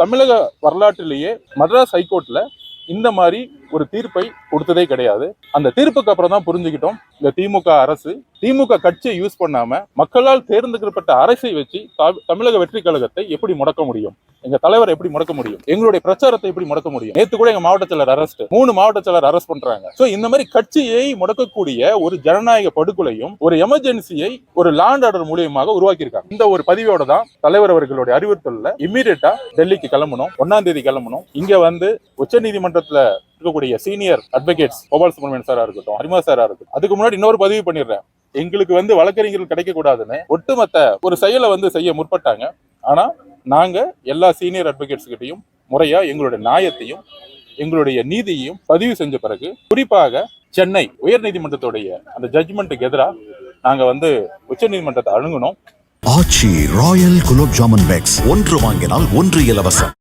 தமிழக வரலாற்றிலேயே மദ്രാஸ் ஹைகோர்ட்ல இந்த மாதிரி ஒரு தீர்ப்பை கொடுத்ததே கிடையாது. அந்த தீர்ப்புக்கு அப்புறம் தான் புரிஞ்சுக்கிட்டோம். இந்த திமுக அரசு திமுக கட்சியை யூஸ் பண்ணாம மக்களால் தேர்ந்தெடுக்கப்பட்ட அரசை வச்சு தமிழக வெற்றி கழகத்தை எப்படி முடக்க முடியும்? எங்க தலைவரை எப்படி முடக்க முடியும்? எங்களுடைய பிரச்சாரத்தை எப்படி முடக்க முடியும்? நேத்து கூட எங்க மாவட்ட செயலர் அரெஸ்ட் மூணு மாவட்ட செயலர் அரெஸ்ட் பண்றாங்க. சோ இந்த மாதிரி கட்சியை முடக்கக்கூடிய ஒரு ஜனநாயக படுகொலையும் ஒரு எமர்ஜென்சியை ஒரு லேண்ட் ஆர்டர் மூலியமாக உருவாக்கியிருக்காங்க. இந்த ஒரு பதிவோட தான் தலைவர் அவர்களுடைய அறிவுறுத்தல்ல இம்மீடியட்டா டெல்லிக்கு கிளம்பணும் ஒன்னாம் தேதி கிளம்பணும். இங்க வந்து உச்சநீதிமன்றத்துல இருக்கக்கூடிய சீனியர் அட்வொகேட்ஸ் கோபால் சுப்ரமணியன் சாரா இருக்கட்டும் ஹரிமா சாரா இருக்கட்டும் அதுக்கு முன்னாடி இன்னொரு பதிவு பண்ணிடுறேன். எங்களுக்கு வந்து வழக்கறிஞர்கள் கிடைக்கக்கூடாதுன்னு ஒட்டுமொத்த ஒரு செயலை வந்து செய்ய முற்பட்டாங்க. ஆனா நாங்க எல்லா சீனியர் அட்வொகேட்ஸ்கிட்டையும் முறையா எங்களுடைய நியாயத்தையும் எங்களுடைய நீதியையும் பதிவு செஞ்ச பிறகு குறிப்பாக சென்னை உயர்நீதிமன்றத்துடைய அந்த ஜட்ஜ்மெண்ட்டுக்கு எதிராக நாங்க வந்து உச்சநீதிமன்றத்தை அணுகணும் ஆச்சி ராயல் குலோப் ஜாமுன் பேக்ஸ் ஒன்று வாங்கினால் ஒன்று இலவசம்.